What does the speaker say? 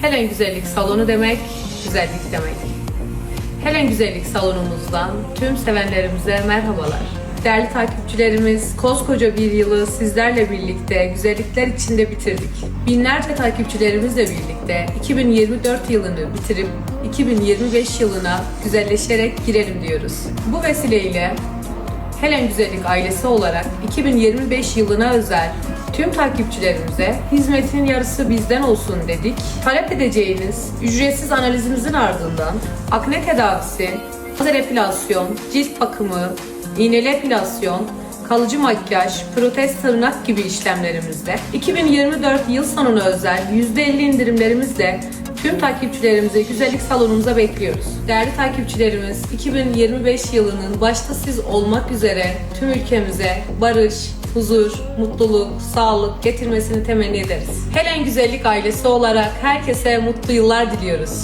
Helen Güzellik Salonu demek, güzellik demek. Helen Güzellik Salonumuzdan tüm sevenlerimize merhabalar. Değerli takipçilerimiz, koskoca bir yılı sizlerle birlikte güzellikler içinde bitirdik. Binlerce takipçilerimizle birlikte 2024 yılını bitirip 2025 yılına güzelleşerek girelim diyoruz. Bu vesileyle Helen Güzellik ailesi olarak 2025 yılına özel tüm takipçilerimize hizmetin yarısı bizden olsun dedik. Talep edeceğiniz ücretsiz analizimizin ardından akne tedavisi, lazer epilasyon, cilt bakımı, iğneli epilasyon, kalıcı makyaj, protez tırnak gibi işlemlerimizde 2024 yıl sonuna özel %50 indirimlerimizle Tüm takipçilerimizi güzellik salonumuza bekliyoruz. Değerli takipçilerimiz, 2025 yılının başta siz olmak üzere tüm ülkemize barış, huzur, mutluluk, sağlık getirmesini temenni ederiz. Helen Güzellik ailesi olarak herkese mutlu yıllar diliyoruz.